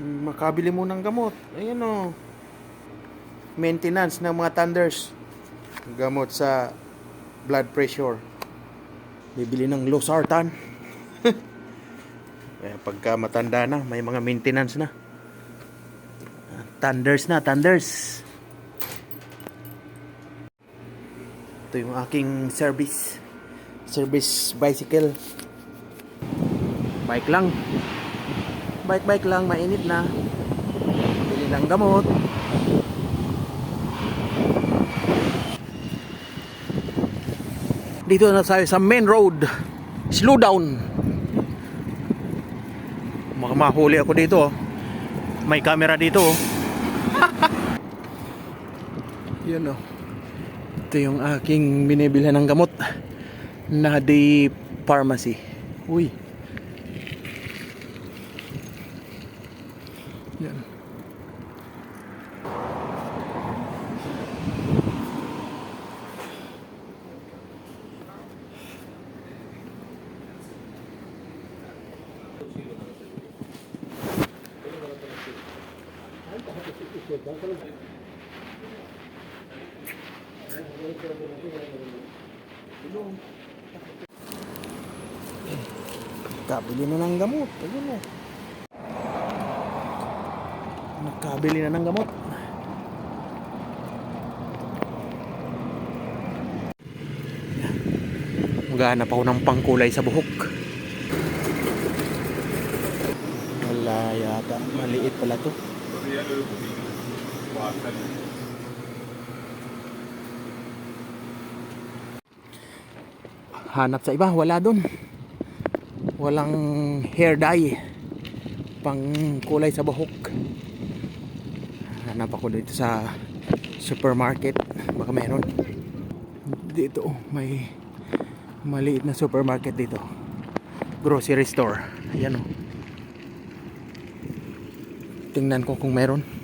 makabili mo ng gamot. Ayan o. Maintenance ng mga thunders. Gamot sa blood pressure. Bibili ng losartan. Kaya pagka matanda na, may mga maintenance na. Thunders na, thunders. Ito yung aking service. Service bicycle. Bike lang. Bike-bike lang, mainit na. Bili ng gamot. Dito na tayo sa main road. Slow down. Baka mahuli ako dito. oh. May camera dito. oh. Yun oh. Ito yung aking binibilhan ng gamot. Nadi Pharmacy. Uy. Kabili na ng gamot. Ayun o. Nakabili na ng gamot. Maghanap ako ng pangkulay sa buhok. Wala yata. Maliit pala to. Hanap sa iba. Wala dun. Walang hair dye. Pang kulay sa buhok. Hanap ako dito sa supermarket. Baka meron. Dito, oh, may maliit na supermarket dito. Grocery store. Ayan o. Tingnan ko kung meron.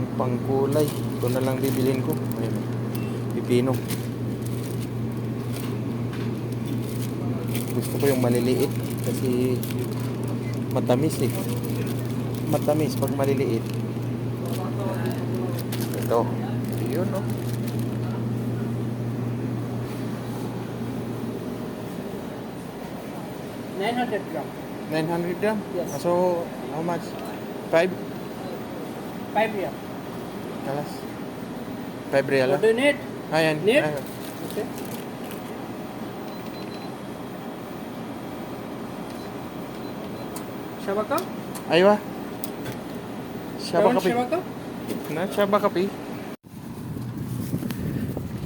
Walang pangkulay. Ito na lang bibilin ko. Ayun. Pipino. Gusto ko yung maliliit kasi matamis eh. Matamis pag maliliit. Ito. Yun oh. Nine hundred gram. 900 gram? Yes. So, how much? 5? Five real. Kalas? 5 real What do you need? Ayan. Need? ayan. Okay. Shabaka? Aywa. Shabaka? Na, siya ba kapi?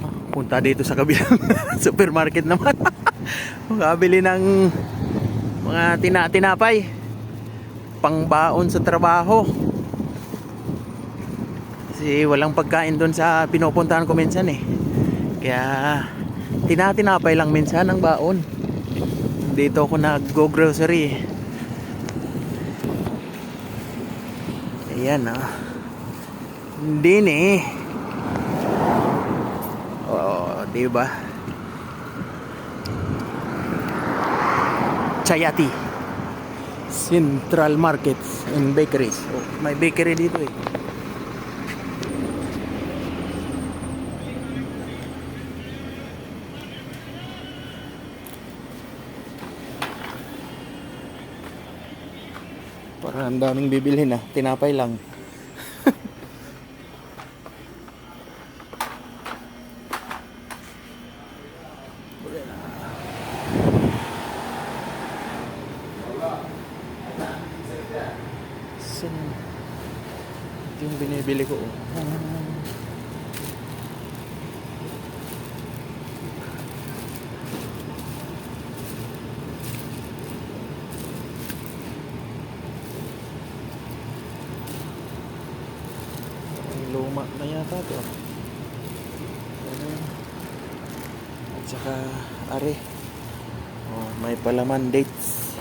Ah, Punta dito sa kabilang supermarket naman. Makabili ng mga tina-tinapay. Pangbaon sa trabaho. Kasi walang pagkain doon sa pinupuntahan ko minsan eh. Kaya tina-tinapay lang minsan ang baon. Dito ako nag-go grocery. Ayan ah. Hindi ni. Oh, di ba? Chayati. Central Markets and Bakeries. Oh, may bakery dito eh. Parang ang daming bibilhin ah. Tinapay lang. Sin Ito yung binibili ko. oh. Tanaka tuh at saka are oh, may palaman dates.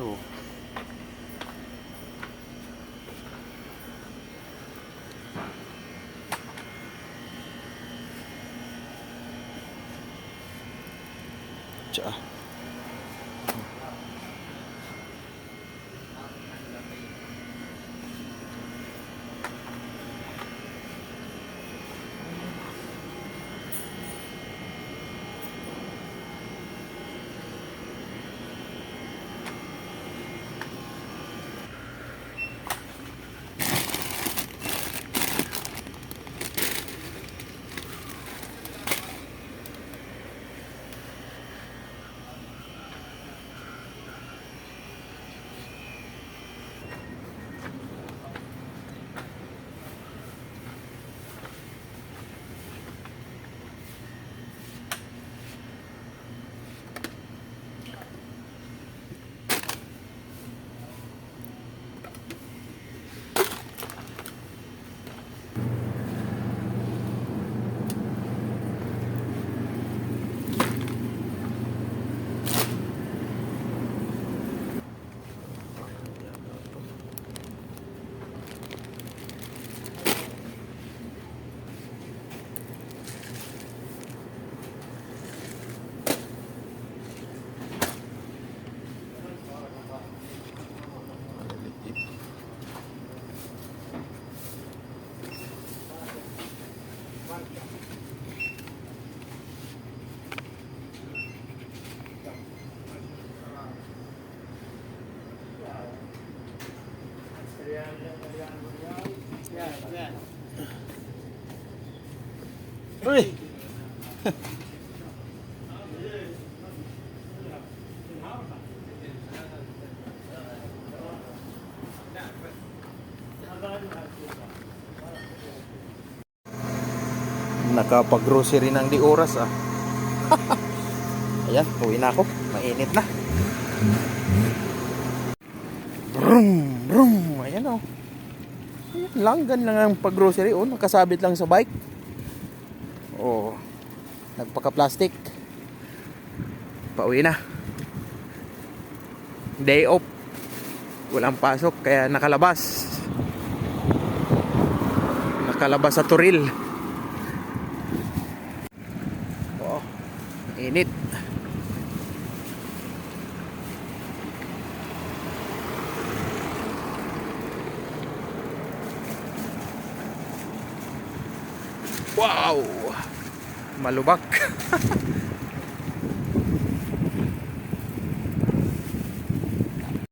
Oh. Ciao. Nakapag-grocery ng di oras ah. Ayan, uwi na ako. Mainit na. Brum, brum. Ayan oh. Ayan lang, gan lang ang pag-grocery. Oh, nakasabit lang sa bike. Oh, nagpaka-plastic. Pauwi na. Day off. Walang pasok, kaya nakalabas. Nakalabas sa Turil. Oh, init. Wow! Malubak.